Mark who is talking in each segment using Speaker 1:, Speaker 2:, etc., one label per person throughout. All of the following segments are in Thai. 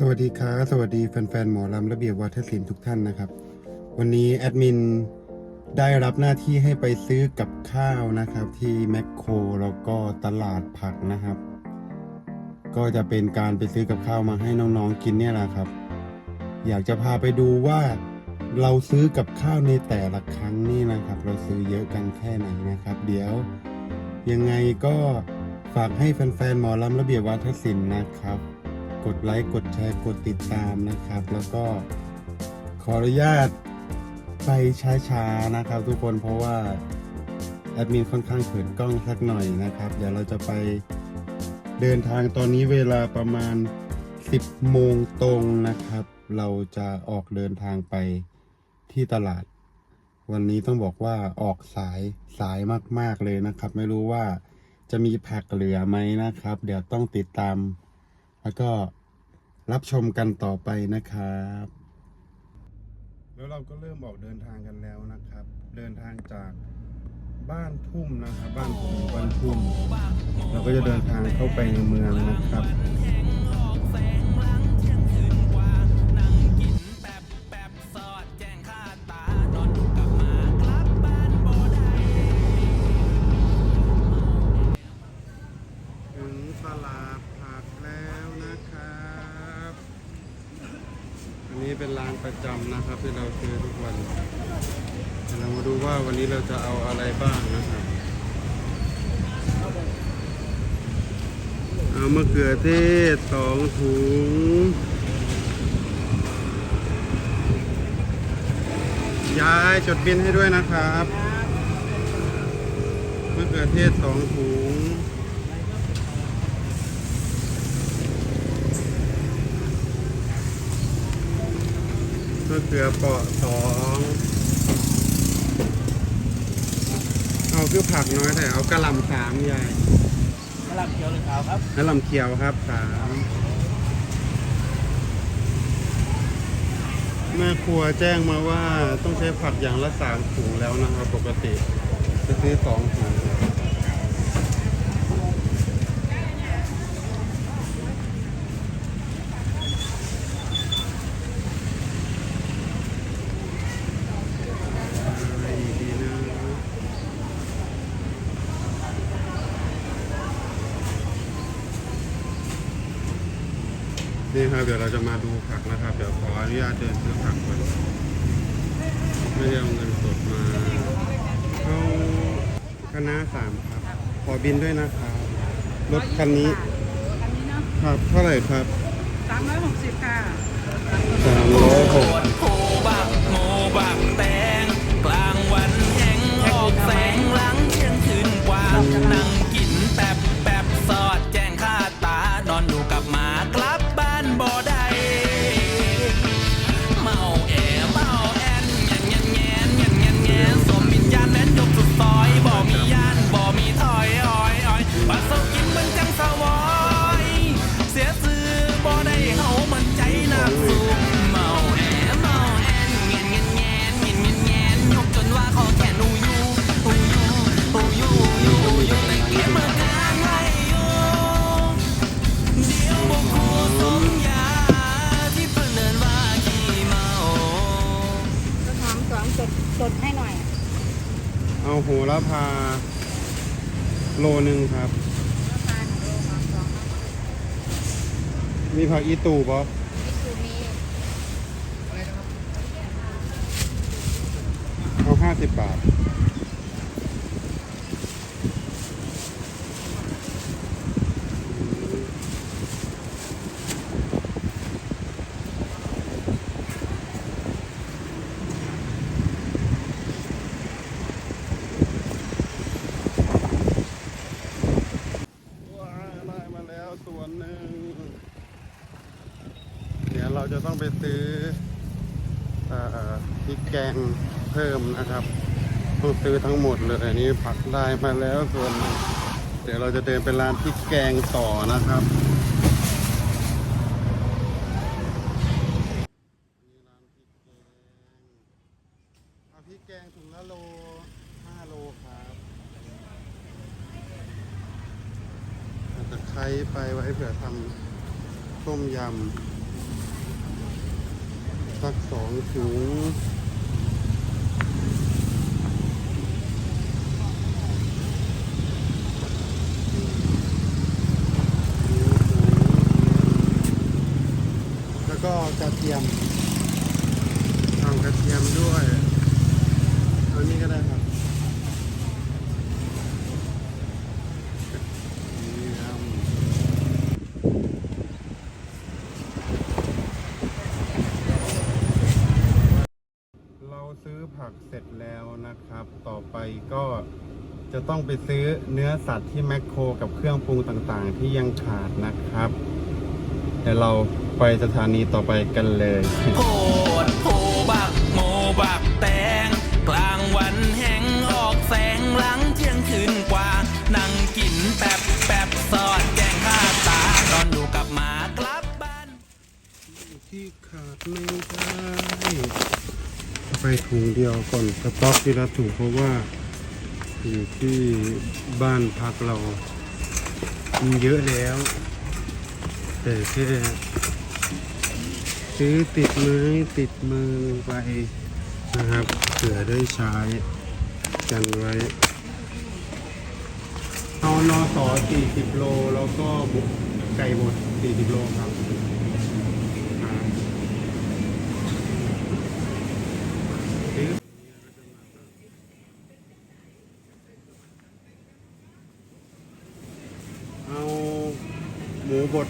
Speaker 1: สวัสดีครับสวัสดีแฟนๆหมอลำระเบียบวัฒนศิลป์ทุกท่านนะครับ วันนี้แอดมินได้รับหน้าที่ให้ไปซื้อกับข้าวนะครับ ที่แมคโครแล้วก็ตลาดผักนะครับ ก็จะเป็นการไปซื้อกับข้าวมาให้น้องๆกินเนี่ยแหละครับ อยากจะพาไปดูว่าเราซื้อกับข้าวในแต่ละครั้งนี่นะครับ เราซื้อเยอะกันแค่ไหนนะครับ เดี๋ยวยังไงก็ฝากให้แฟนๆหมอลำระเบียบวัฒนศิลป์นะครับ กดไลค์กดแชร์กดติดตามนะครับ แล้วก็ขออนุญาตไปช้าๆนะครับ ทุกคนเพราะว่าแอดมินค่อนข้างเขินกล้องสักหน่อยนะครับ เดี๋ยวเราจะไปเดินทางตอนนี้เวลาประมาณ 10 โมงตรงนะครับ เราจะออกเดินทางไปที่ตลาด วันนี้ต้องบอกว่าออกสายสายมากๆเลยนะครับ ไม่รู้ว่าจะมีผักเหลือไหมนะครับ เดี๋ยวต้องติดตาม แล้วก็ รับชมกันต่อไปนะครับ แล้วเราก็เริ่มออกเดินทางกันแล้วนะครับ เดินทางจากบ้านทุ่มนะครับ บ้านผมบ้านทุ่ม เราก็จะเดินทางเข้าไปในเมืองนะครับ ดูว่าวันนี้เราจะเอาอะไรบ้างนะครับเอามะเขือเทศสองถุงยายจดบินให้ด้วยนะครับมะเขือเทศสองถุงมะเขือเปาะสองเอา คือผักน้อยแต่เอากระหล่ำสามยาย
Speaker 2: กระหลำเขียวหรือขาวครับ
Speaker 1: กระหล่ำเขียวครับสามแม่ครัวแจ้งมาว่าต้องใช้ผักอย่างละสามถุงแล้วนะครับ ปกติจะซื้อสองถุงอะไรดีนะ นี่ครับเดี๋ยวเราจะมาดูผักนะครับ เดี๋ยวขออนุญาตเดินซื้อผักก่อนไม่ได้เอาเงินสดมาเอาคณะสามครับ ขอบินด้วยนะครับรถคันนี้
Speaker 3: อันนี้เนาะ
Speaker 1: ครับเท่าไหร่ครับ
Speaker 3: สามร้อยหกสิบค่ะ
Speaker 1: สามร้อยหก
Speaker 4: โคบักโมบักแตงกลางวันแห้งออกแสงหลังเที่ยงคืนกว่านั่ง เอา
Speaker 1: โหระพา โลหนึ่งครับ
Speaker 3: ราคาหนึ่งโลหอมสอง
Speaker 1: มีผักอีตูบอ
Speaker 3: มิซูมิ
Speaker 1: เอาห้าสิบบาท ว้าวได้มาแล้วส่วนหนึ่ง เดี๋ยวเราจะต้องไปซื้อเอ่อพริกแกงเพิ่มนะครับต้อง ซื้อทั้งหมดเลยอันนี้ผักได้มาแล้วส่วน เดี๋ยวเราจะเดินไปร้านพริกแกงต่อนะครับพริกแกงเอาพริกแกงถุงละโลห้าโลครับตะไคร้ไปไว้เผื่อทำต้มยำสักสองถุงแล้วก็กระเทียมเอากระเทียมด้วยเอานี้ก็ได้ครับกระเทียม เราซื้อผักเสร็จแล้วนะครับ ต่อไป ก็จะต้องไปซื้อเนื้อสัตว์ที่แมคโคร กับเครื่องปรุงต่างๆ ที่ยังขาดนะครับเดี๋ยวเราไปสถานีต่อไปกันเลย
Speaker 4: โพดโพบักโมบักแตง กลางวันแห่งออกแสงหลังเที่ยงคืนกว่า นั่งกินแป๊บแป๊บสอดแกงข้าตาตอนอยู่กับหมากลับบ้าน
Speaker 1: ที่ขาดไม่ได้ไปถุงเดียวก่อนสต็อกทีละถุงเพราะว่า อยู่ที่บ้านพักเรามีเยอะแล้ว แต่แค่ซื้อติดไม้ติดมือไปนะครับเผื่อได้ใช้กันไว้เอานอสอ40 โล แล้วก็บุกไก่บด40 โลครับ เอาหมูบด 40 โลครับ ได้แล้วหมูบด 40กิโลนะครับผมที่เร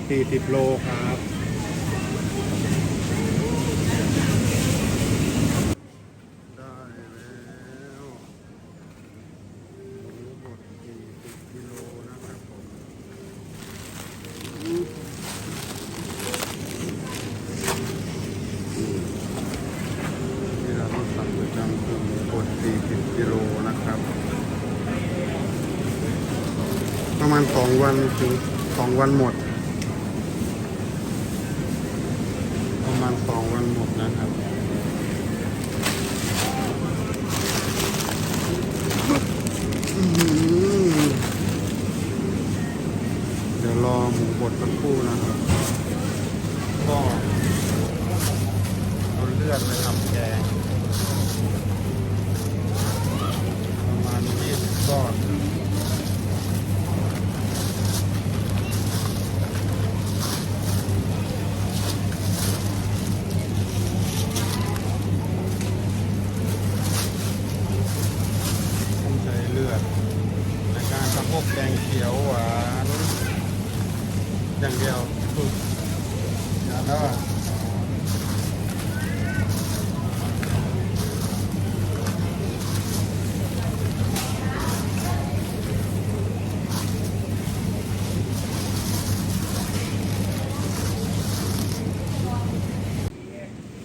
Speaker 1: สั่งประจำคือหมูบด40กิโลนะครับประมาณสองวันถึงสองวันหมด ประมาณสองวันหมดนะครับ อื้อหือเดี๋ยวรอหมูบดสักครู่นะครับ ก็เอาเลือดไปทำแกง ประมาณยี่สิบก้อน ต้องใช้เลือดในการทำพวกแกงเขียวหวานอย่างเดียวคือแล้วอะ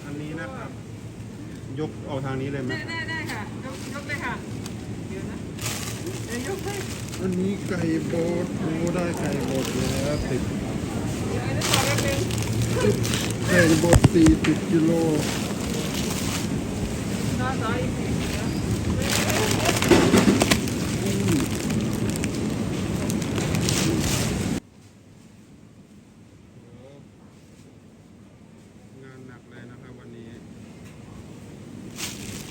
Speaker 1: อันนี้นะครับ ยก เอาทางนี้เลยไหม
Speaker 3: ได้ได้ได้ค่ะ ยกยกเลยค่ะ เดี๋ยวนะเดี๋ยวยกให้
Speaker 1: อันนี้ไก่บดโอ้ได้ไก่บดแล้วสิบ
Speaker 3: เดี๋ยวไอ้นั่นต่อแป๊บนึง
Speaker 1: ไก่บดสี่สิบกิโล
Speaker 3: ต่อต่ออีกทีนะ
Speaker 1: งานหนักเลยนะครับวันนี้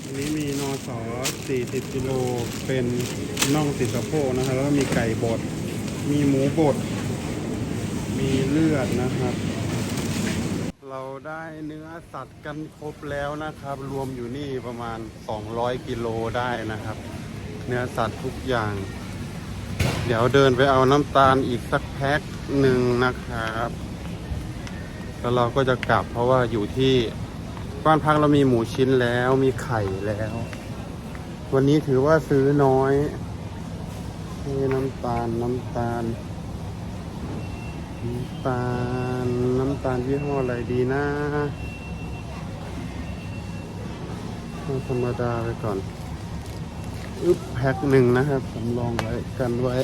Speaker 1: วันนี้มีนอสอ 40กิโลเป็นน่องติดสะโพกนะครับ แล้วก็มีไก่บด มีหมูบด มีเลือดนะครับ เราได้เนื้อสัตว์กันครบแล้วนะครับ รวมอยู่นี่ประมาณ 200 กิโลได้นะครับ เนื้อสัตว์ทุกอย่าง เดี๋ยวเดินไปเอาน้ำตาลอีกสักแพ็คหนึ่งนะครับแล้วเราก็จะกลับเพราะว่าอยู่ที่บ้านพักเรามีหมูชิ้นแล้วมีไข่แล้ว วันนี้ถือว่าซื้อน้อยนี่น้ำตาล น้ำตาล น้ำตาล น้ำตาลยี่ห้ออะไรดีนะธรรมดาไปก่อนอึ๊บแพ็คหนึ่งนะครับสำรองไว้กันไว้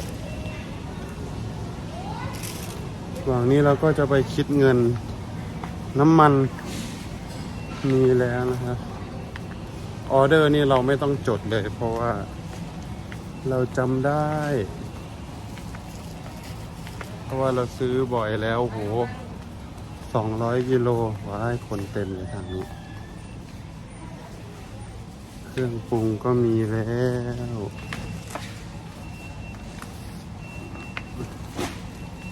Speaker 1: หลังนี้เราก็จะไปคิดเงินน้ำมันมีแล้วนะครับ ออเดอร์นี่เราไม่ต้องจดเลย เพราะว่าเราจำได้ เพราะว่าเราซื้อบ่อยแล้วโหสองร้อยกิโลว้ายคนเต็มเลยทางนี้ เครื่องปรุงก็มีแล้ว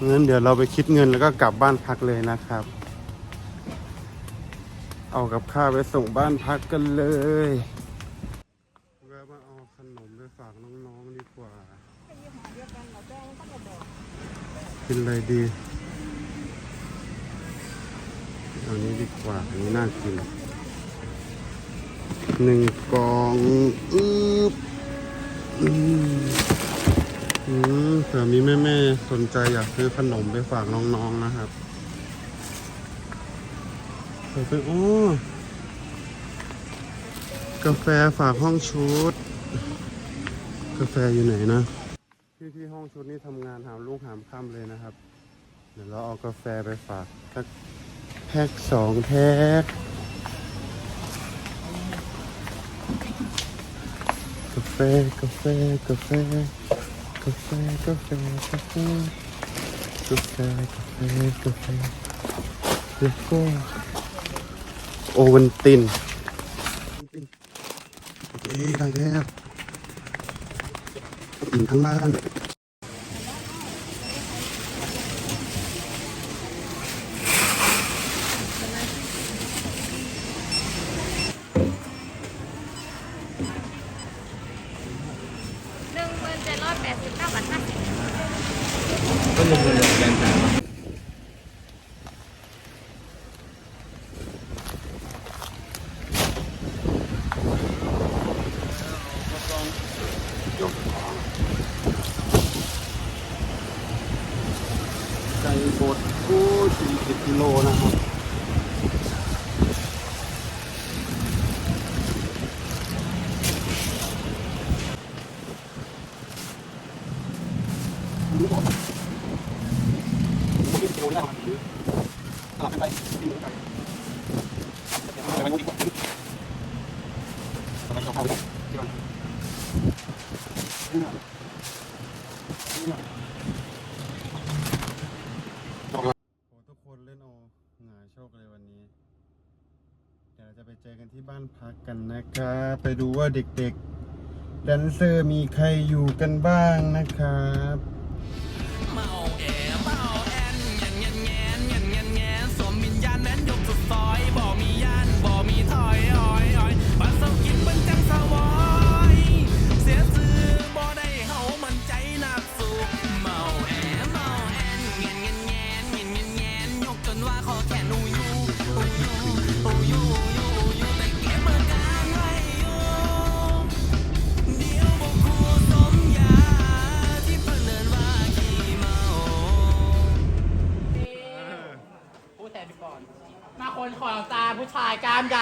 Speaker 1: งั้นเดี๋ยวเราไปคิดเงินแล้วก็กลับบ้านพักเลยนะครับ เอากับข้าวไปส่งบ้านพักกันเลยแวะมาเอาขนมไปฝากน้องๆดีกว่า กินอะไรดีเอานี้ดีกว่าอันนี้น่ากินหนึ่งกล่องอืบอืมอืมเผื่อมีแม่ๆสนใจอยากซื้อขนมไปฝากน้องๆนะครับ เผื่อเป็นโอ้กาแฟฝากห้องชุด กาแฟอยู่ไหนนะ พี่ที่ห้องชุดนี่ทำงานหามลูกหามค่ำเลยนะครับ เดี๋ยวเราเอากาแฟไปฝากสักแพ็กสองแพ็กกาแฟกาแฟกาแฟกาแฟกาแฟกาแฟกาแฟกาแฟกาแฟแล้วก็ โอวันตินโอเคได้แล้วกินทั้งบ้าน
Speaker 3: หนึ่งหมื่นเจ็ดร้อยแปดสิบเก้าบาทห้าสิบ
Speaker 2: ก็ลงเงินแรงถาม
Speaker 1: ยกของไก่บดกู40 กิโลนะครับโอ้ทุกคนเล่นโอหงายโชคเลยวันนี้ เดี๋ยวเราจะไปเจอ กันที่บ้านพักกันนะครับ ไปดูว่าเด็กๆแดนเซอร์มีใครอยู่กันบ้างนะครับ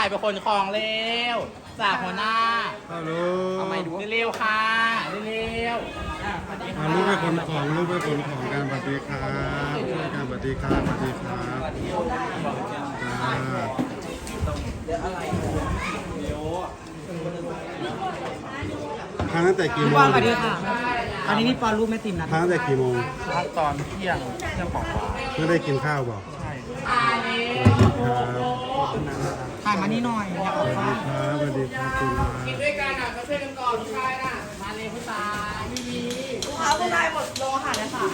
Speaker 1: า
Speaker 4: ยก
Speaker 2: ล้ามใหญ่เป็นคนของเร็วจากหัวหน้า
Speaker 1: ฮัลโหล
Speaker 2: เอาไม่ดูเร็วๆค่ะเร็วๆอะสวัสดี
Speaker 1: อ่า
Speaker 2: ค่ะ
Speaker 1: ลูกไปขนของลูกไปขนของการบัดดีครับช่วยการบัดดีครับบัดดีครับจ้าทานตั้งแต่กี่โมง
Speaker 5: สวัสดีค่ะ อันนี้นี่ปอนรูปแม่ติมนะ
Speaker 1: ทานตั้งแต่กี่โมง
Speaker 2: พักตอนเที่ยงเที่ยงกว่า
Speaker 1: ไม่ได้กินข้าวบอก
Speaker 2: ใช่
Speaker 1: ครับ
Speaker 5: ถ่ายมานี่หน่อยอยากออก
Speaker 1: สวัส
Speaker 5: บ้า
Speaker 1: ดี
Speaker 5: น
Speaker 1: ครับสวัสดีครับคุณมา
Speaker 2: ด้วยกันอะมาช่วยกันก่อนผู้ชายน่ะมาเลยผู้ชายมี
Speaker 5: เขาผู้ชายหมดโลค่ะนะค่ะ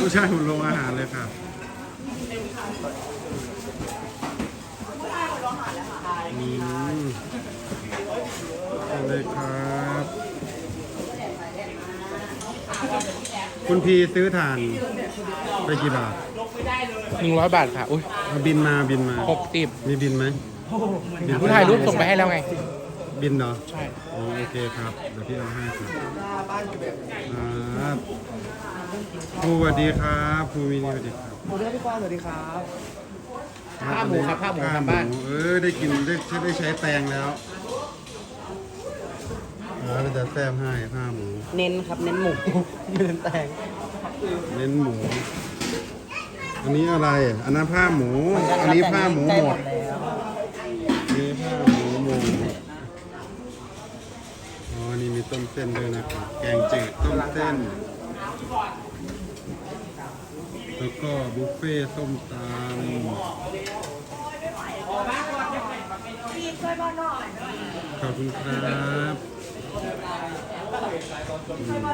Speaker 1: ผู้ชายหุ่นลงอาหารเลยค่ะอืมเอาเลยครับ คุณพีซื้อถ่านไปกี่บาท
Speaker 2: หนึ่งร้อยบาทค่ะ อุ้ย
Speaker 1: เอาบินมาบินมา
Speaker 2: หกติบ
Speaker 1: มีบินไหมบิน
Speaker 2: ผู้ถ่ายรูปส่งไปให้แล้วไง
Speaker 1: บินเหรอ
Speaker 2: ใช่
Speaker 1: อ๋อโอเคครับ เดี๋ยวพี่เอาให้ครับครับครูสวัสดีครับครูมินีสวัสดีครับ
Speaker 5: สวัสดีครับพี่ปอนสวัสดีครับ
Speaker 2: ข้าวหมูครับข้าวหมูทำบ้าน
Speaker 1: เออได้กินได้ได้ใช้แปรงแล้วเออจะแซมให้ผ้าหมู
Speaker 5: เน้นครับเน้นหมูเน้นแตง
Speaker 1: เน้นหมู อันนี้อะไร อันนั้นผ้าหมู อันนี้ผ้าหมูหมด ต้มเส้นด้วยนะครับ แกงจืดต้มเส้น แล้วก็บุฟเฟ่ต์ส้มตำขอบคุณครับอืม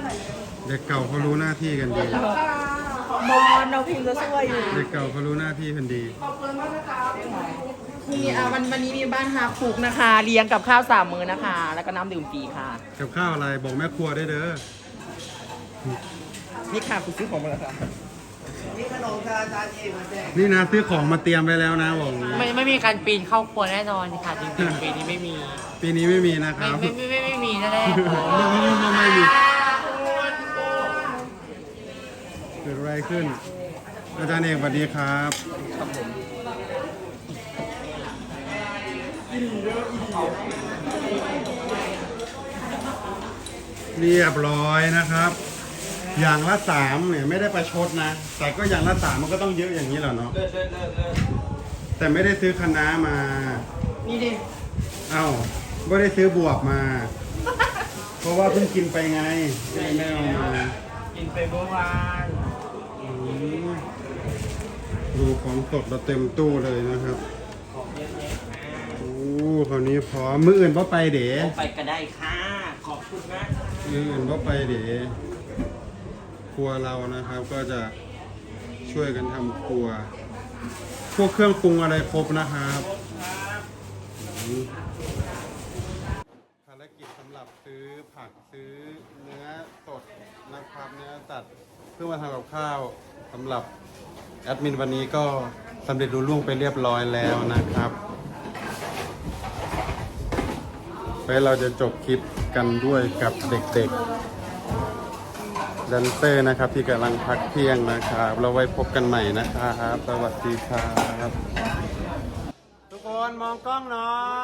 Speaker 1: เด็กเก่าเขารู้หน้าที่กันดี
Speaker 5: มอนเราพิมพ์ก็ช่วยอยู่
Speaker 1: เด็กเก่าเขารู้หน้าที่กันดี
Speaker 5: มี อ่าวันวันนี้มีบ้านฮาคุกนะคะ เลี้ยงกับข้าวสามมื้อนะคะ แล้วก็น้ำดื่มฟรีค่ะ
Speaker 1: กับข้าวอะไรบอกแม่ครัวได้เด้อ
Speaker 5: นี่ค่ะคุณซื้อของมาแล้วค่ะ
Speaker 1: นี่นะซื้อของมาเตรียมไว้แล้วนะบอกอย่างนี้
Speaker 2: ไม่ไม่มีการปีนเข้าครัวแน่นอนค่ะจริงๆปีนี้ไม่มี
Speaker 1: ปีนี้ไม่มีนะค
Speaker 2: ไม่
Speaker 1: รับ
Speaker 2: ไม่ไม่ไม่ไม่มีแน่ๆค่ะ
Speaker 1: ไม่ไม่ไม่ไม่มีเกิดอะไรขึ้น อาจารย์เอกสวัสดีครับ เรียบร้อยนะครับ อย่างละสามเนี่ยไม่ได้ประชดนะ แต่ก็อย่างละสามมันก็ต้องเยอะอย่างนี้แหละเนาะแต่ไม่ได้ซื้อคะน้ามา
Speaker 5: นี่ดิ
Speaker 1: เอ้าไม่ได้ซื้อบวบมา เพราะว่าเพิ่งกินไปไงก็เลยไม่เอามา
Speaker 5: กินไปเมื่อวาน
Speaker 1: อืมดูของสดเราเต็มตู้เลยนะครับโอ้ คราวนี้พร้อมมืออื่นว่าไปเด๋
Speaker 5: ไปก็ได้ค่ะ ขอบคุณนะ
Speaker 1: มืออื่นว่าไปเด๋ครัวเรานะครับก็จะช่วยกันทำครัว พวกเครื่องปรุงอะไรครบนะครับอืมภารกิจสำหรับซื้อผักซื้อเนื้อสดนะครับเนื้อสัตว์เพื่อมาทำกับข้าวสำหรับแอดมินวันนี้ก็สำเร็จรุ่ล่วงไปเรียบร้อยแล้วนะครับ ไปเราจะจบคลิปกันด้วยกับเด็กๆแดนเซอร์นะครับที่กำลังพักเที่ยงนะครับ เราไว้พบกันใหม่นะครับ สวัสดีครับ ทุกคนมองกล้องหน่อย